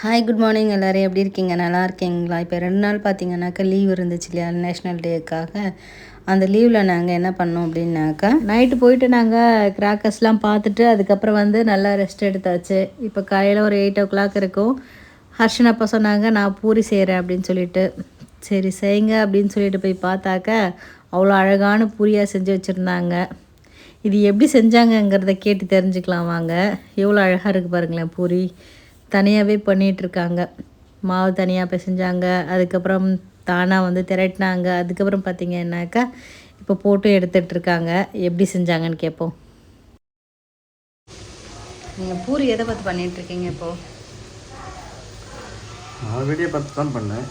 Hi good morning எல்லோரும். எப்படி இருக்கீங்க? நல்லா இருக்கீங்களா? இப்போ ரெண்டு நாள் பார்த்தீங்கன்னாக்கா லீவ் இருந்துச்சு இல்லையா? நேஷ்னல் டேக்காக அந்த லீவில் நாங்கள் என்ன பண்ணோம் அப்படின்னாக்கா நைட்டு போயிட்டு நாங்கள் கிராக்கர்ஸ்லாம் பார்த்துட்டு அதுக்கப்புறம் வந்து நல்லா ரெஸ்ட் எடுத்தாச்சு இப்போ காலையில் ஒரு எயிட் ஓ கிளாக் இருக்கும். ஹர்ஷன் அப்போ சொன்னாங்க நான் பூரி செய்கிறேன் அப்படின்னு சொல்லிட்டு. சரி செய்யுங்க அப்படின்னு சொல்லிட்டு போய் பார்த்தாக்க அவ்வளோ அழகான பூரியாக செஞ்சு வச்சுருந்தாங்க. இது எப்படி செஞ்சாங்கங்கிறத கேட்டு தெரிஞ்சுக்கலாம் வாங்க. எவ்வளோ அழகாக இருக்குது பாருங்களேன் பூரி. தனியாகவே பண்ணிகிட்ருக்காங்க மாவு தனியாக பிசைஞ்சாங்க. அதுக்கப்புறம் தானாக வந்து திரட்டினாங்க. அதுக்கப்புறம் பார்த்தீங்கன்னாக்கா இப்போ போட்டு எடுத்துகிட்ருக்காங்க எப்படி செஞ்சாங்கன்னு கேட்போம் நீங்கள் பூரி எதை பார்த்து பண்ணிகிட்ருக்கீங்க இப்போது நான் வீடியோ பார்த்து தான் பண்ணேன்.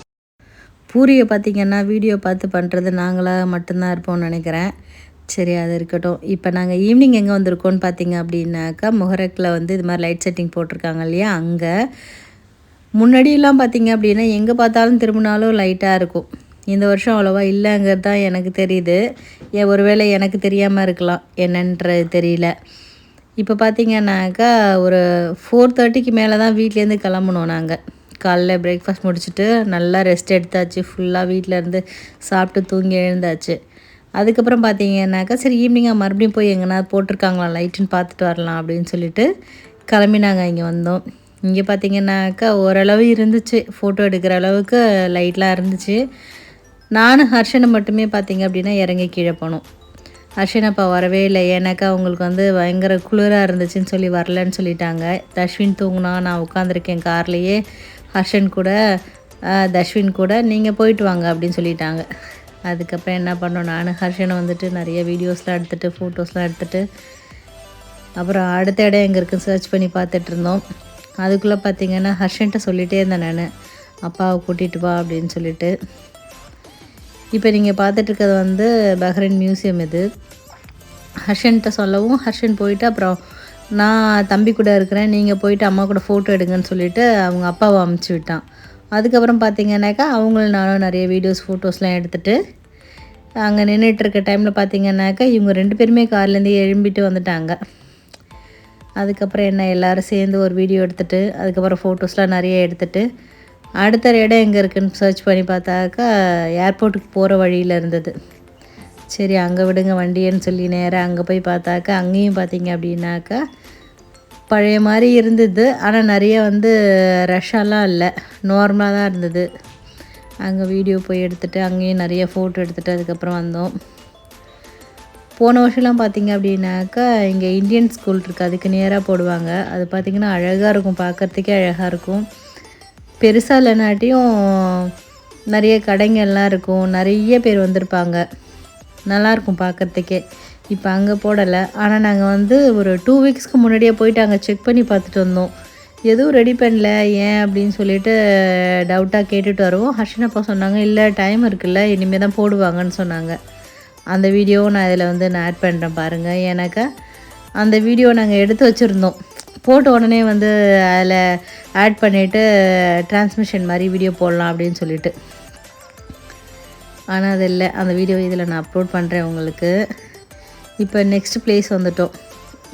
பூரியை பார்த்தீங்கன்னா வீடியோ பார்த்து பண்ணுறது நாங்களாக மட்டும்தான் இருப்போம்னு நினைக்கிறேன். சரி அது இருக்கட்டும். இப்போ நாங்கள் ஈவினிங் எங்கே வந்திருக்கோம்னு பார்த்தீங்க அப்படின்னாக்கா முகரக்கில் வந்து இது மாதிரி லைட் செட்டிங் போட்டிருக்காங்க இல்லையா? அங்கே முன்னாடியெல்லாம் பார்த்தீங்க அப்படின்னா எங்கே பார்த்தாலும் திரும்பினாலும் லைட்டாக இருக்கும். இந்த வருஷம் அவ்வளோவா இல்லைங்கிறது தான் எனக்கு தெரியுது. ஏன் ஒருவேளை எனக்கு தெரியாமல் இருக்கலாம். என்னன்றது தெரியல. இப்போ பார்த்தீங்கன்னாக்கா ஒரு ஃபோர் தேர்ட்டிக்கு மேலே தான் வீட்லேருந்து கிளம்புனோம் நாங்கள் காலைல பிரேக்ஃபாஸ்ட் முடிச்சுட்டு நல்லா ரெஸ்ட் எடுத்தாச்சு. ஃபுல்லாக வீட்டில் இருந்து சாப்பிட்டு தூங்கி எழுந்தாச்சு. அதுக்கப்புறம் பார்த்தீங்கன்னாக்கா சரி ஈவினிங்காக மறுபடியும் போய் எங்கன்னா போட்டிருக்காங்களா லைட்டுன்னு பார்த்துட்டு வரலாம் அப்படின்னு சொல்லிட்டு நாங்கள் இங்கே வந்தோம். இங்கே பார்த்தீங்கன்னாக்கா ஓரளவு இருந்துச்சு. ஃபோட்டோ எடுக்கிற அளவுக்கு லைட்லாம் இருந்துச்சு. நானும் ஹர்ஷனை மட்டுமே பார்த்தீங்க அப்படின்னா இறங்கி கீழே போனோம். ஹர்ஷன் அப்பா வரவே இல்லை. ஏன்னாக்கா அவங்களுக்கு வந்து பயங்கர குளிராக இருந்துச்சுன்னு சொல்லி வரலன்னு சொல்லிட்டாங்க. தஷ்வின் தூங்கினா நான் உட்காந்துருக்கேன் கார்லேயே. ஹர்ஷன் கூட தஷ்வின் கூட நீங்கள் போயிட்டு வாங்க அப்படின்னு சொல்லிட்டாங்க. அதுக்கப்புறம் என்ன பண்ணோம் நான் ஹர்ஷனை வந்துட்டு நிறைய வீடியோஸ்லாம் எடுத்துகிட்டு ஃபோட்டோஸ்லாம் எடுத்துகிட்டு அப்புறம் அடுத்த இடம் எங்கே இருக்குன்னு சர்ச் பண்ணி பார்த்துட்டு இருந்தோம். அதுக்குள்ளே பார்த்தீங்கன்னா ஹர்ஷன்ட்ட சொல்லிகிட்டே இருந்தேன் நான். அப்பாவை கூட்டிகிட்டு வா அப்படின்னு சொல்லிட்டு. இப்போ நீங்கள் பார்த்துட்ருக்கிறது வந்து பஹ்ரைன் மியூசியம் இது. ஹர்ஷன்ட்ட சொல்லவும் ஹர்ஷன் போயிட்டு அப்புறம் நான் தம்பி கூட இருக்கிறேன் நீங்கள் போயிட்டு அம்மா கூட ஃபோட்டோ எடுங்கன்னு சொல்லிவிட்டு அவங்க அப்பாவை அமுச்சு விட்டான். அதுக்கப்புறம் பார்த்தீங்கன்னாக்கா அவங்களும் நானும் நிறைய வீடியோஸ் ஃபோட்டோஸ்லாம் எடுத்துகிட்டு அங்கே நின்றுட்டு இருக்க டைமில் பார்த்தீங்கன்னாக்கா இவங்க ரெண்டு பேருமே கார்லேருந்து எழும்பிட்டு வந்துட்டாங்க. அதுக்கப்புறம் என்ன எல்லாரும் சேர்ந்து ஒரு வீடியோ எடுத்துகிட்டு அதுக்கப்புறம் ஃபோட்டோஸ்லாம் நிறைய எடுத்துகிட்டு அடுத்த இடம் எங்கே இருக்குன்னு சர்ச் பண்ணி பார்த்தாக்கா ஏர்போர்ட்டுக்கு போகிற வழியில் இருந்தது. சரி அங்கே விடுங்க வண்டியன்னு சொல்லி நேராக அங்கே போய் பார்த்தாக்கா அங்கேயும் பார்த்தீங்க அப்படின்னாக்கா பழைய மாதிரி இருந்தது. ஆனால் நிறைய வந்து ரஷ்ஷாலாம் இல்லை. நார்மலாக தான் இருந்தது. அங்கே வீடியோ போய் எடுத்துகிட்டு அங்கேயும் நிறைய ஃபோட்டோ எடுத்துகிட்டு அதுக்கப்புறம் வந்தோம். போன வருஷம்லாம் பார்த்தீங்க அப்படின்னாக்கா இங்கே இந்தியன் ஸ்கூல் இருக்குது அதுக்கு நேராக போடுவாங்க. அது பார்த்திங்கன்னா அழகாக இருக்கும். பார்க்குறதுக்கே அழகாக இருக்கும். பெருசாக இல்லைனாட்டியும் நிறைய கடைங்கள்லாம் இருக்கும். நிறைய பேர் வந்திருப்பாங்க. நல்லாயிருக்கும் பார்க்குறதுக்கே. இப்போ அங்கே போடலை. ஆனால் நாங்கள் வந்து ஒரு டூ வீக்ஸ்க்கு முன்னாடியே போயிட்டு அங்கே செக் பண்ணி பார்த்துட்டு வந்தோம். எதுவும் ரெடி பண்ணல ஏன் அப்படின்னு சொல்லிட்டு டவுட்டாக கேட்டுட்டு வருவோம். ஹர்ஷனப்பா சொன்னாங்க இல்லை டைம் இருக்குல்ல இனிமேல் தான் போடுவாங்கன்னு சொன்னாங்க. அந்த வீடியோவும் நான் இதில் வந்து நான் ஆட் பண்ணுறேன் பாருங்கள் ஏன்னாக்கா அந்த வீடியோ நாங்கள் எடுத்து வச்சுருந்தோம். போட்ட உடனே வந்து அதில் ஆட் பண்ணிவிட்டு டிரான்ஸ்மிஷன் மாதிரி வீடியோ போடலாம் அப்படின்னு சொல்லிட்டு. ஆனால் அது இல்லை. அந்த வீடியோ இதில் நான் அப்லோட் பண்ணுறேன் உங்களுக்கு. இப்போ நெக்ஸ்ட் பிளேஸ் வந்துட்டோம்.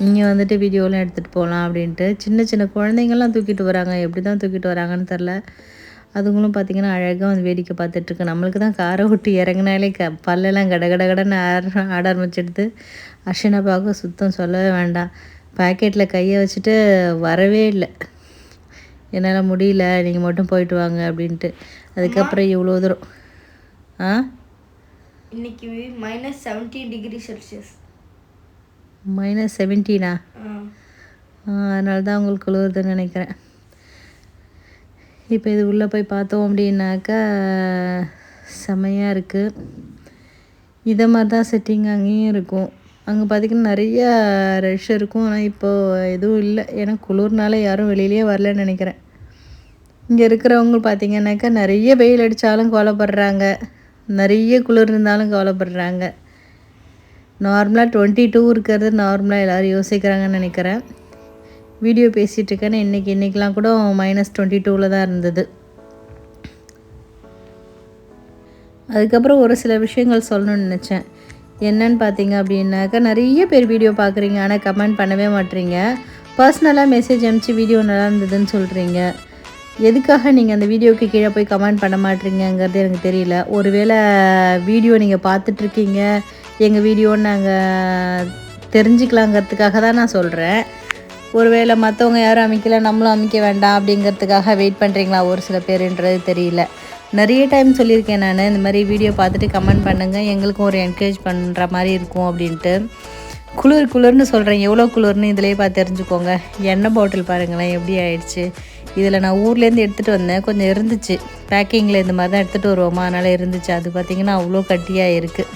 இங்கே வந்துட்டு வீடியோலாம் எடுத்துகிட்டு போகலாம் அப்படின்ட்டு. சின்ன சின்ன குழந்தைங்கள்லாம் தூக்கிட்டு வராங்க. எப்படி தான் தூக்கிட்டு வராங்கன்னு தெரில அதுங்களும் பார்த்திங்கன்னா அழகாக வந்து வேடிக்கை பார்த்துட்ருக்கு நம்மளுக்கு தான் காரை விட்டு இறங்கினாலே க பல்லெல்லாம் கட கட கடன்னு ஆட ஆட ஆரம்பிச்சிடுது. அர்ஷனை பார்க்க சுத்தம் சொல்லவே வேண்டாம். பாக்கெட்டில் கையை வச்சுட்டு வரவே இல்லை. என்னால் முடியல. நீங்கள் மட்டும் போயிட்டு வாங்க அப்படின்ட்டு. அதுக்கப்புறம் இவ்வளோ தூரம். ஆ? இன்னைக்கு minus seventeen degree Celsius minus செவன்டீனா அதனால தான் உங்களுக்கு குளிருதுன்னு நினைக்கிறேன். இப்போ இது உள்ளே போய் பார்த்தோம் அப்படின்னாக்கா செமையாக இருக்குது இதை மாதிரி தான் செட்டிங் அங்கேயும் இருக்கும். அங்கே பார்த்திங்கன்னா நிறைய ரஷ் இருக்கும். ஆனால் இப்போது எதுவும் இல்லை. ஏன்னா குளிர்னால யாரும் வெளியிலேயே வரலன்னு நினைக்கிறேன். இங்கே இருக்கிறவங்க பார்த்தீங்கன்னாக்கா நிறைய வெயில் அடித்தாலும் கவலைப்படுறாங்க. நிறைய குளிர் இருந்தாலும் கவலைப்படுறாங்க. நார்மலாக டுவெண்ட்டி டூ இருக்கிறது நார்மலாக எல்லோரும் யோசிக்கிறாங்கன்னு நினைக்கிறேன். வீடியோ பேசிகிட்டு இருக்கேன்னு இன்றைக்கி இன்றைக்கெலாம் கூட மைனஸ் டுவெண்ட்டி டூவில் தான் இருந்தது. அதுக்கப்புறம் ஒரு சில விஷயங்கள் சொல்லணும்னு நினச்சேன். என்னன்னு பார்த்தீங்க அப்படின்னாக்கா நிறைய பேர் வீடியோ பார்க்குறீங்க. ஆனால் கமெண்ட் பண்ணவே மாட்டீங்க. பர்சனலாக மெசேஜ் அனுப்பிச்சு வீடியோ நல்லா இருந்ததுன்னு சொல்கிறீங்க எதுக்காக நீங்கள் அந்த வீடியோவுக்கு கீழே போய் கமெண்ட் பண்ண மாட்டீங்கங்கிறது எனக்கு தெரியல. ஒருவேளை வீடியோ நீங்கள் பார்த்துட்ருக்கீங்க எங்கள் வீடியோன்னு நாங்கள் தெரிஞ்சுக்கலாங்கிறதுக்காக தான் நான் சொல்கிறேன் ஒருவேளை மற்றவங்க யாரும் அமைக்கல நம்மளும் அமைக்க வேண்டாம் அப்படிங்கிறதுக்காக வெயிட் பண்ணுறீங்களா ஒரு சில பேருன்றது தெரியல. நிறைய டைம் சொல்லியிருக்கேன் நான். இந்த மாதிரி வீடியோ பார்த்துட்டு கமெண்ட் பண்ணுங்கள் எங்களுக்கும் ஒரு என்கரேஜ் பண்ணுற மாதிரி இருக்கும் அப்படின்ட்டு. குளிர் குளிர்னு சொல்கிறேன் எவ்வளோ குளிர்னு இதிலே பார்த்து தெரிஞ்சுக்கோங்க. எண்ணெய் பாட்டில் பாருங்களேன் எப்படி ஆயிடுச்சு. இதில் நான் ஊர்லேருந்து எடுத்துகிட்டு வந்தேன். கொஞ்சம் இருந்துச்சு. பேக்கிங்கில் இந்த மாதிரி தான் எடுத்துகிட்டு வருவோமா? அதனால் இருந்துச்சு. அது பார்த்திங்கன்னா அவ்வளோ கட்டியாக இருக்குது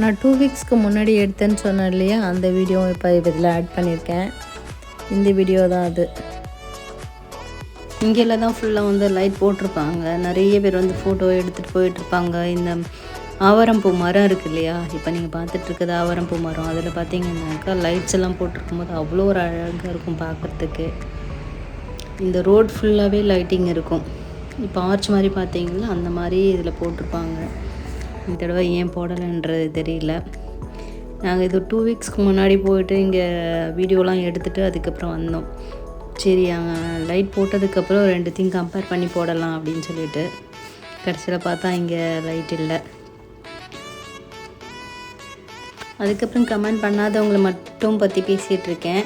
நான் டூ வீக்ஸ்க்கு முன்னாடி எடுத்தேன்னு சொன்னேன் இல்லையா? அந்த வீடியோ இப்போ இதில் ஆட் பண்ணியிருக்கேன். இந்த வீடியோ தான் அது. இங்கெல்லாம் தான் ஃபுல்லாக வந்து லைட் போட்டிருப்பாங்க. நிறைய பேர் வந்து ஃபோட்டோ எடுத்துகிட்டு போயிட்டுருப்பாங்க இந்த ஆவரம்பூ மரம் இருக்கு இல்லையா? இப்போ நீங்கள் பார்த்துட்ருக்குது ஆவரம்பூ மரம். அதில் பார்த்தீங்கன்னாக்கா லைட்ஸ் எல்லாம் போட்டிருக்கும் போது அவ்வளோ ஒரு அழகாக இருக்கும் பார்க்குறதுக்கு. இந்த ரோட் ஃபுல்லாகவே லைட்டிங் இருக்கும். இப்போ ஆர்ச் மாதிரி பார்த்தீங்களா அந்த மாதிரி இதில் போட்டிருப்பாங்க. இந்த தடவை ஏன் போடலைன்றது தெரியல. நாங்கள் இது டூ வீக்ஸ்க்கு முன்னாடி போயிட்டு இங்கே வீடியோலாம் எடுத்துகிட்டு அதுக்கப்புறம் வந்தோம். சரி அங்கே லைட் போட்டதுக்கப்புறம் ரெண்டுத்தையும் கம்பேர் பண்ணி போடலாம் அப்படின்னு சொல்லிட்டு கடைசியில் பார்த்தா இங்கே லைட் இல்லை. அதுக்கப்புறம் கமெண்ட் பண்ணாதவங்களை மட்டும் பற்றி பேசிகிட்ருக்கேன்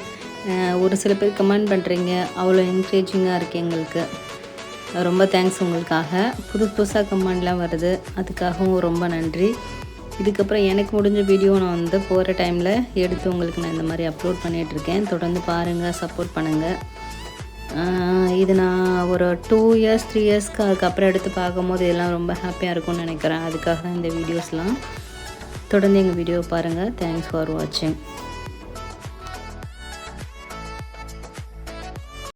ஒரு சில பேர் கமெண்ட் பண்ணுறீங்க அவ்வளோ என்கரேஜிங்காக இருக்குது எங்களுக்கு. ரொம்ப தேங்க்ஸ் உங்களுக்காக. புதுசு புதுசாக கமெண்ட்லாம் வருது. அதுக்காகவும் ரொம்ப நன்றி. இதுக்கப்புறம் எனக்கு முடிஞ்ச வீடியோ நான் வந்து போகிற டைமில் எடுத்து உங்களுக்கு நான் இந்த மாதிரி அப்லோட் பண்ணிகிட்ருக்கேன் தொடர்ந்து பாருங்கள் சப்போர்ட் பண்ணுங்கள் இது நான் ஒரு டூ இயர்ஸ் த்ரீ இயர்ஸ்க்கு அதுக்கப்புறம் எடுத்து பார்க்கும்போது இதெல்லாம் ரொம்ப ஹாப்பியாக இருக்கும்னு நினைக்கிறேன். அதுக்காக இந்த வீடியோஸ்லாம் தொடர்ந்து எங்கள் வீடியோ பாருங்கள் தேங்க்ஸ் ஃபார் வாட்சிங்